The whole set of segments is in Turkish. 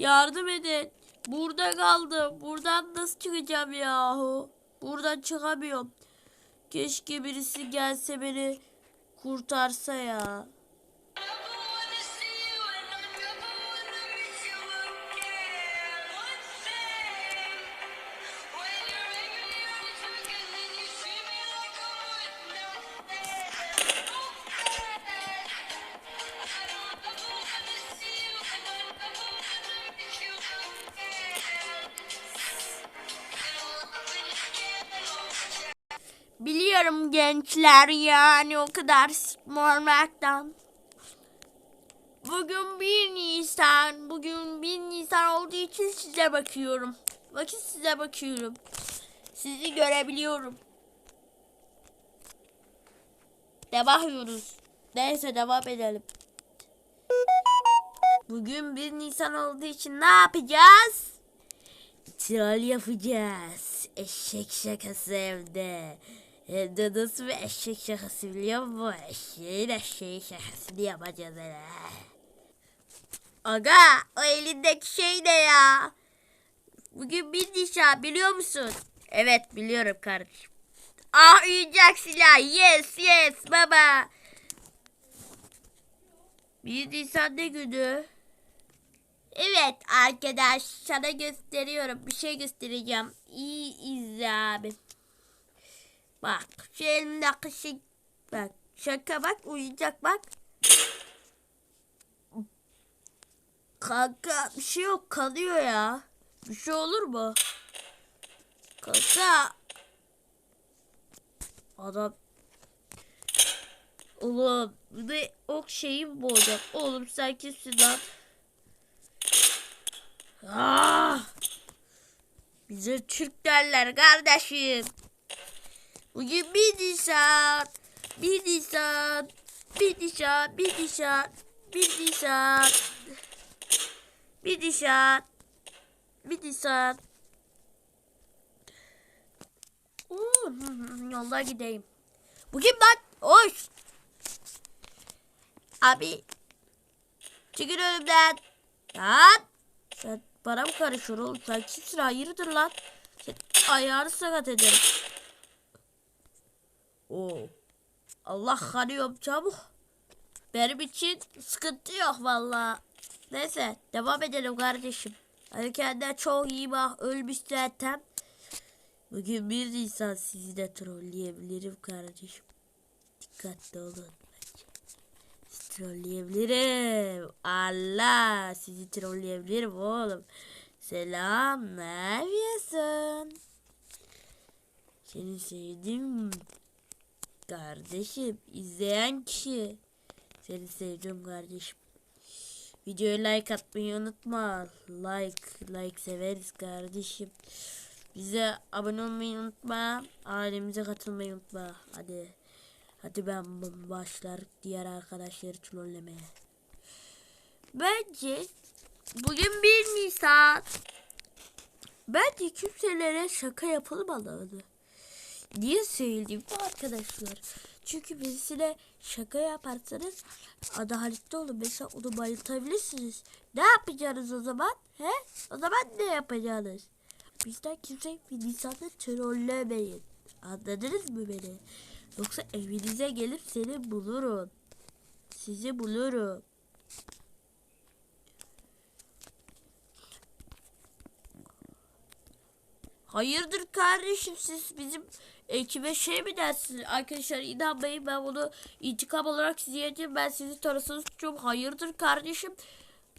Yardım edin. Burada kaldım. Buradan nasıl çıkacağım yahu? Buradan çıkamıyorum. Keşke birisi gelse beni kurtarsa ya. Biliyorum gençler yani o kadar sıkma olmaktan. Bugün 1 Nisan. Bugün 1 Nisan olduğu için size bakıyorum. Bakın size bakıyorum. Sizi görebiliyorum. Devam ediyoruz. Neyse devam edelim. Bugün 1 Nisan olduğu için ne yapacağız? Troll yapacağız. Eşek şakası evde. Evde nasıl bir eşek şakası biliyor musun? Eşeğin eşeği şakasını yapacağız hele. Aga o elindeki şey ne ya? Bugün bir nişan biliyor musun? Evet biliyorum kardeşim. Ah oyuncak silah. Yes yes baba. Bir Nisan ne günü? Evet arkadaş sana gösteriyorum. Bir şey göstereceğim. İyi izle abi. Bak şu elimdeki şey. Bak şaka bak uyuyacak bak. Kanka bir şey yok kalıyor ya. Bir şey olur mu? Kanka. Adam. Oğlum de ok şeyim bu olacak. Oğlum sen kimsin lan? Ah! Bize Türk derler kardeşim. Bugün bir Nisan. Bir Nisan. Bir Nisan. Bir Nisan. Bir Nisan. Bir Nisan. Bir Nisan. Oo, Yolda gideyim. Bugün ben hoş. Abi. Çıkın önümden. Lan. Sen bana mı karışıyorsun oğlum? Sen kimsin? Hayırdır lan? Sen ayağını sakat ederim. Oo. Allah kanıyorum çabuk. Benim için sıkıntı yok valla. Neyse devam edelim kardeşim. Hadi kendine çok iyi bak. Ölmüş zaten. Bugün bir Nisan sizi de trolleyebilirim kardeşim. Dikkatli olun. trolleyebilirim. Allah sizi trolleyebilirim oğlum. Selam ne yapıyorsun? Seni sevdim kardeşim. izleyen kişi. Seni sevdim kardeşim. Videoya like atmayı unutma. Like, like severiz kardeşim. Bize abone olmayı unutma. Ailemize katılmayı unutma. Hadi. Hadi ben başlar diğer arkadaşları trollemeye. Bence bugün 1 Nisan. Bence kimselere şaka yapılmalı. Niye söyleyeyim bu arkadaşlar? Çünkü birisine şaka yaparsanız adaletli olun. Mesela onu bayıltabilirsiniz. Ne yapacaksınız o zaman? He? O zaman ne yapacaksınız? Bizden kimse bir Nisan'da trollemeyin. Anladınız mı beni? Yoksa evinize gelip seni bulurum. Sizi bulurum. Hayırdır kardeşim siz bizim ekibe şey mi dersiniz? Arkadaşlar inanmayın ben bunu intikam olarak size. Ben sizi tarafsız tutuyorum. Hayırdır kardeşim?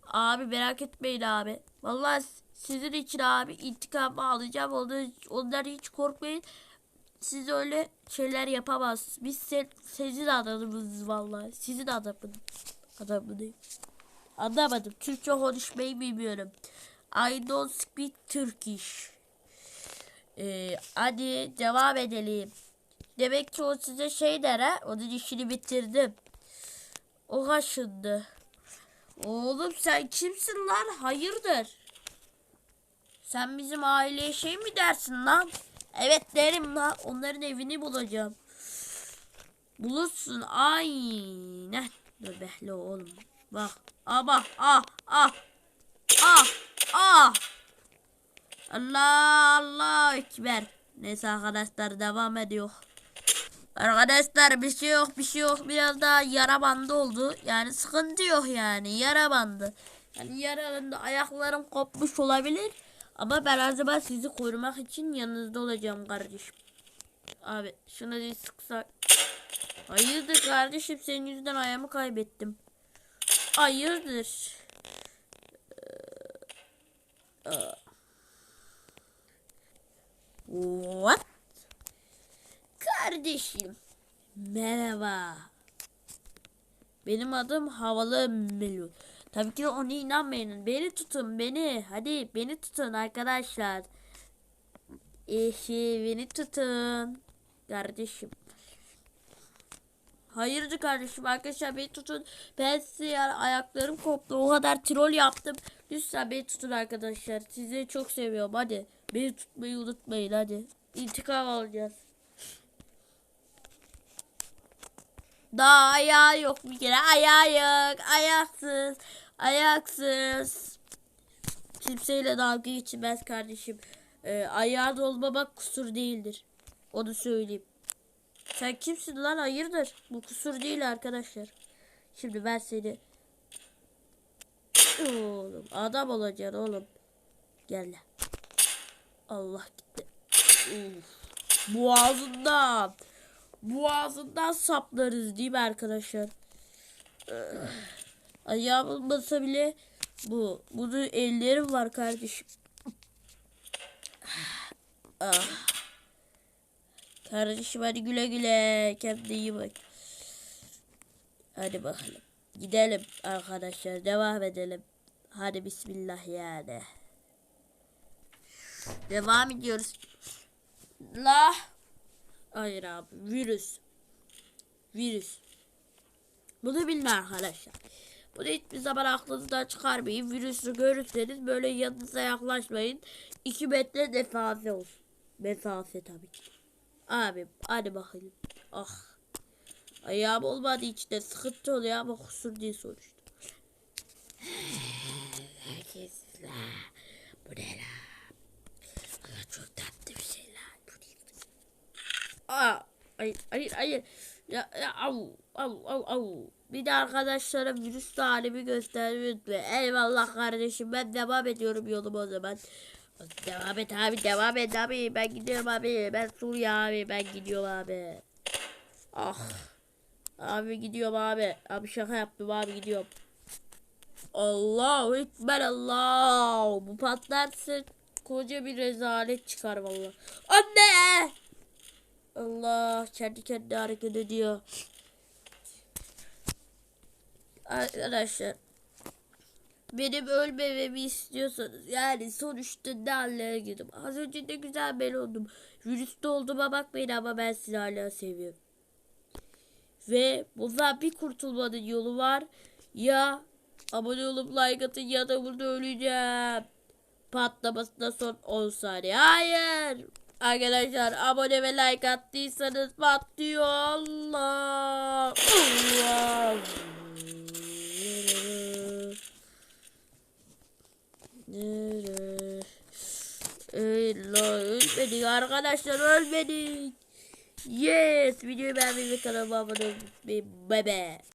Abi merak etmeyin abi. Vallahi sizin için abi intikam alacağım. Ondan, ondan hiç korkmayın. Siz öyle şeyler yapamaz. Biz sen, sizin adamınız vallahi. Sizin adamın. Adamını. Anlamadım. Türkçe konuşmayı bilmiyorum. I don't speak Turkish. Ee, hadi devam edelim. Demek ki o size şey der ha. Onun işini bitirdim. O kaşındı. Oğlum sen kimsin lan? Hayırdır? Sen bizim aileye şey mi dersin lan? Evet derim lan. Onların evini bulacağım. Bulursun. Aynen. Dur behle oğlum. Bak. Ah bak. Ah ah. Ah. Ah! Allah Allah ekber. Neyse arkadaşlar devam ediyor. Arkadaşlar bir şey yok bir şey yok biraz daha yara bandı oldu. Yani sıkıntı yok yani yara bandı. Yani yara bandı ayaklarım kopmuş olabilir. Ama ben her sizi korumak için yanınızda olacağım kardeşim. Abi şuna bir sıksak. Hayırdır kardeşim senin yüzünden ayağımı kaybettim. Hayırdır. Ee. What? Kardeşim. Merhaba. Benim adım Havalı Melu. Tabii ki ona inanmayın. Beni tutun beni. Hadi beni tutun arkadaşlar. Eşi beni tutun. Kardeşim. Hayırdır kardeşim arkadaşlar beni tutun. Ben size yani ayaklarım koptu. O kadar troll yaptım. Lütfen beni tutun arkadaşlar. Sizi çok seviyorum. Hadi. Beni tutmayı unutmayın hadi. İntikam alacağız. Daha ayağı yok bir kere. Ayağı yok. Ayaksız. Ayaksız. Kimseyle dalga geçilmez kardeşim. Ee, ayağı da olmamak kusur değildir. Onu söyleyeyim. Sen kimsin lan hayırdır? Bu kusur değil arkadaşlar. Şimdi ben seni... Oğlum adam olacaksın oğlum. Gel lan. Allah gitti. Uf. Boğazından. Boğazından saplarız değil mi arkadaşlar? Ee, Ayağım olmasa bile bu. Bunun ellerim var kardeşim. Ah. Kardeşim hadi güle güle. Kendine iyi bak. Hadi bakalım. Gidelim arkadaşlar. Devam edelim. Hadi bismillah yani. Devam ediyoruz. La. Hayır abi. Virüs. Virüs. Bunu bilin arkadaşlar. Bunu hiçbir zaman aklınızdan çıkarmayın. Virüsü görürseniz böyle yanınıza yaklaşmayın. 2 metre mesafe olsun. Mesafe tabii ki. Abi hadi bakalım. Ah. Ayağım olmadı içinde sıkıntı oluyor ama kusur değil sonuçta. Herkes la. Bu ne la? Allah çok tatlı bir şey la. Bu değil mi? Aa, hayır hayır hayır. Ya, ya au au au au. Bir de arkadaşlara virüs halimi göstermeyi unutmayın. Eyvallah kardeşim ben devam ediyorum yoluma o zaman. Devam et abi devam et abi ben gidiyorum abi ben Suriye abi ben gidiyorum abi. Ah. Abi gidiyorum abi. Abi şaka yaptım abi gidiyorum. Allahu Ekber Allah. Bu patlarsa koca bir rezalet çıkar vallahi. Anne. Allah kendi kendine hareket ediyor. Arkadaşlar benim ölmememi istiyorsanız yani sonuçta ne hallere girdim. Az önce de güzel ben oldum. Virüste olduğuma bakmayın ama ben sizi hala seviyorum. Ve bundan bir kurtulmanın yolu var. Ya abone olup like atın ya da burada öleceğim. Patlamasına son 10 saniye. Hayır. Arkadaşlar abone ve like attıysanız patlıyor. Allah. Allah. Ölmedik arkadaşlar ölmedik. Yes videoyu beğenmeyi ve kanalıma abone olmayı. Bebe.